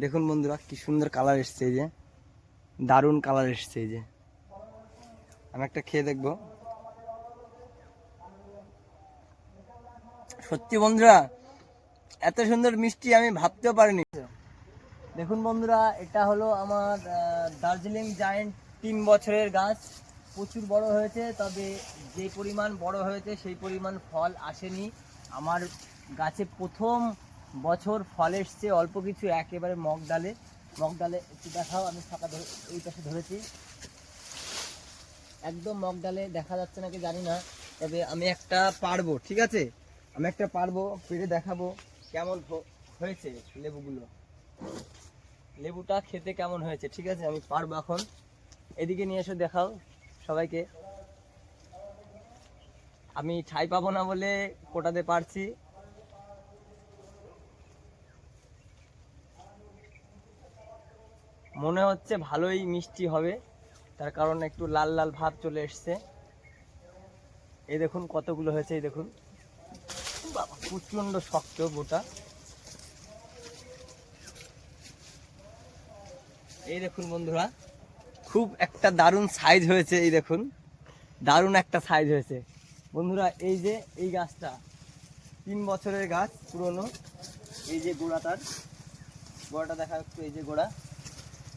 দেখুন বন্ধুরা, কি সুন্দর কালার এসছে এই যে। দারুণ কালার এসছে এই যে। আমি একটা খেয়ে দেখব। সত্যি বন্ধুরা, এত সুন্দর মিষ্টি আমি ভাবতেও পারিনি। দেখুন বন্ধুরা, এটা হলো আমার দার্জিলিং জায়েন্ট তিন বছরের গাছ। প্রচুর বড় হয়েছে, তবে যে পরিমাণ বড় হয়েছে, সেই পরিমাণ ফল আসেনি। আমার গাছে প্রথম বছর ফল এসছে, অল্প কিছু, একেবারে মগ ডালে। মগ ডালে একটু দেখাও, আমি ফাঁকা ধরে, এই পাশে ধরেছি। একদম মগ ডালে দেখা যাচ্ছে নাকি জানি না, তবে আমি একটা পারব, ঠিক আছে? আমি একটা পারব, পেরে দেখাবো কেমন হয়েছে লেবুগুলো। লেবুটা খেতে কেমন হয়েছে, ঠিক আছে? আমি পারব এখন। এদিকে নিয়ে এসে দেখাও সবাইকে। আমি ছাই পাবো না বলে কোটাতে পারছি। মনে হচ্ছে ভালোই মিষ্টি হবে। তার কারণ একটু লাল লাল ভাব চলে এসছে। এই দেখুন কতগুলো হয়েছে, এই দেখুন। প্রচণ্ড শক্ত বোটা এই দেখুন বন্ধুরা, খুব একটা দারুণ সাইজ হয়েছে, এই দেখুন। দারুণ একটা সাইজ হয়েছে। বন্ধুরা, এই যে এই গাছটা, তিন বছরের গাছ পুরনো। এই যে গোড়াটার, গোড়াটা দেখা একটু এই যে গোড়া।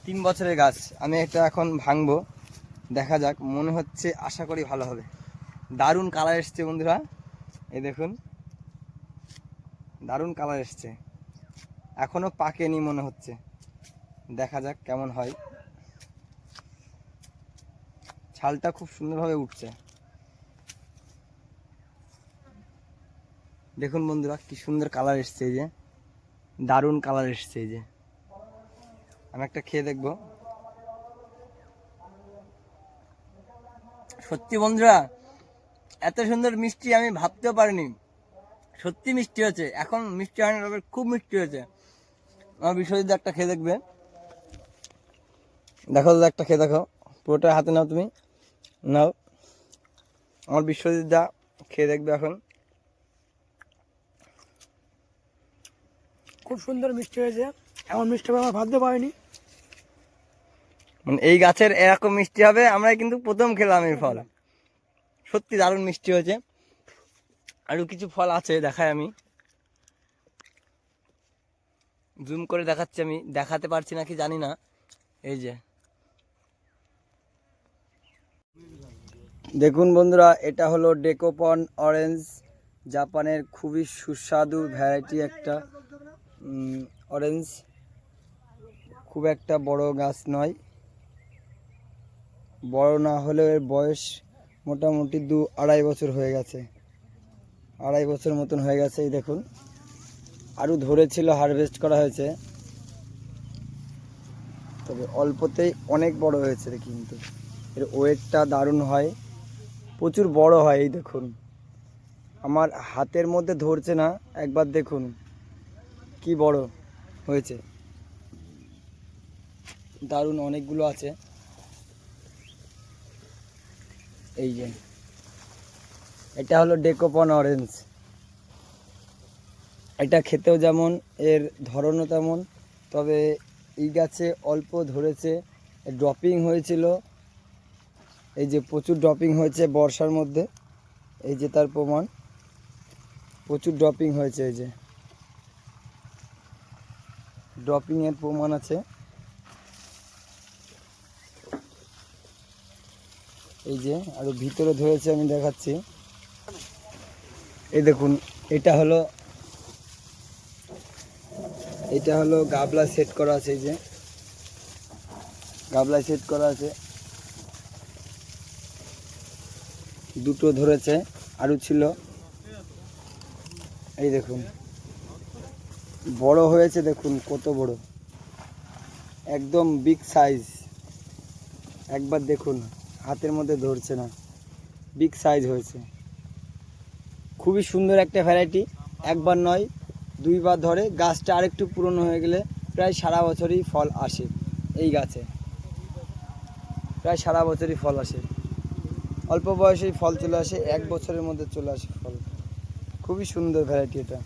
তিন বছরের গাছ। আমি এটা এখন ভাঙবো। দেখা যাক, মনে হচ্ছে আশা করি ভালো হবে। দারুণ কালার এসছে বন্ধুরা। এই দেখুন। দারুণ কালার এসছে। এখনও পাকেনি মনে হচ্ছে। দেখা যাক কেমন হয়। ছালটা খুব সুন্দরভাবে উঠছে। দেখুন বন্ধুরা, কি সুন্দর কালার এসছে এই যে। দারুণ কালার এসছে এই যে। আমি একটা খেয়ে দেখব। সত্যি বন্ধুরা, এত সুন্দর মিষ্টি আমি ভাবতেও পারিনি। সত্যি মিষ্টি হয়েছে। এখন মিষ্টি হয়নি, তবে খুব মিষ্টি হয়েছে। আমার বিশ্বজিৎ একটা খেয়ে দেখবে। দেখো দাদা, একটা খেয়ে দেখো। পুরোটা হাতে নাও তুমি। নাও। আমার বিশ্বজিৎ দা খেয়ে দেখবে এখন। খুব সুন্দর মিষ্টি হয়েছে। এমন মিষ্টি আমার ভাবতে পারিনি। মানে এই গাছের এরকম মিষ্টি হবে আমরা কিন্তু প্রথম খেলাম এই ফল। সত্যি দারুণ মিষ্টি হয়েছে। আরও কিছু ফল আছে, দেখাই আমি। জুম করে দেখাচ্ছি আমি, দেখাতে পারছি নাকি জানি না। এই যে। দেখুন বন্ধুরা, এটা হলো ডেকোপন অরেঞ্জ, জাপানের খুবই সুস্বাদু ভ্যারাইটি একটা অরেঞ্জ। খুব একটা বড় গাছ নয়। বড় না হলেও এর বয়স মোটামুটি দু আড়াই বছর হয়ে গেছে। আড়াই বছর মতন হয়ে গেছে, এই দেখুন। আরও ধরেছিল হারভেস্ট করা হয়েছে। তবে অল্পতেই অনেক বড় হয়েছে কিন্তু। এর ওয়েটটা দারুণ হয়। প্রচুর বড় হয়, এই দেখুন। আমার হাতের মধ্যে ধরছে না, একবার দেখুন কি বড় হয়েছে। দারুণ অনেকগুলো আছে। এই যে। এটা হলো ডেকোপন অরেঞ্জ। এটা খেতেও যেমন, এর ধরনও তেমন, তবে এই গাছে অল্প ধরেছে, ড্রপিং হয়েছিল। এই যে প্রচুর ড্রপিং হয়েছে বর্ষার মধ্যে, এই যে তার প্রমাণ। প্রচুর ড্রপিং হয়েছে এই যে। ড্রপিংয়ের প্রমাণ আছে। এই যে, আরও ভিতরে ধরেছে, আমি দেখাচ্ছি। এই দেখুন, এটা হলো এটা হলো গাবলা সেট করা আছে, এই যে। গাবলা সেট করা আছে। দুটো ধরেছে আরও ছিল। এই দেখুন, বড় হয়েছে, দেখুন কত বড়। একদম বিগ সাইজ একবার দেখুন। হাতের মধ্যে ধরছে না। বিগ সাইজ হয়েছে। খুবই সুন্দর একটা ভ্যারাইটি একবার নয়, দুইবার ধরে। গাছটা আরেকটু পুরনো হয়ে গেলে প্রায় সারা বছরই ফল আসে এই গাছে। প্রায় সারা বছরই ফল আসে। অল্প বয়সেই ফল চলে আসে, এক বছরের মধ্যে চলে আসে ফল। খুবই সুন্দর ভ্যারাইটি এটা।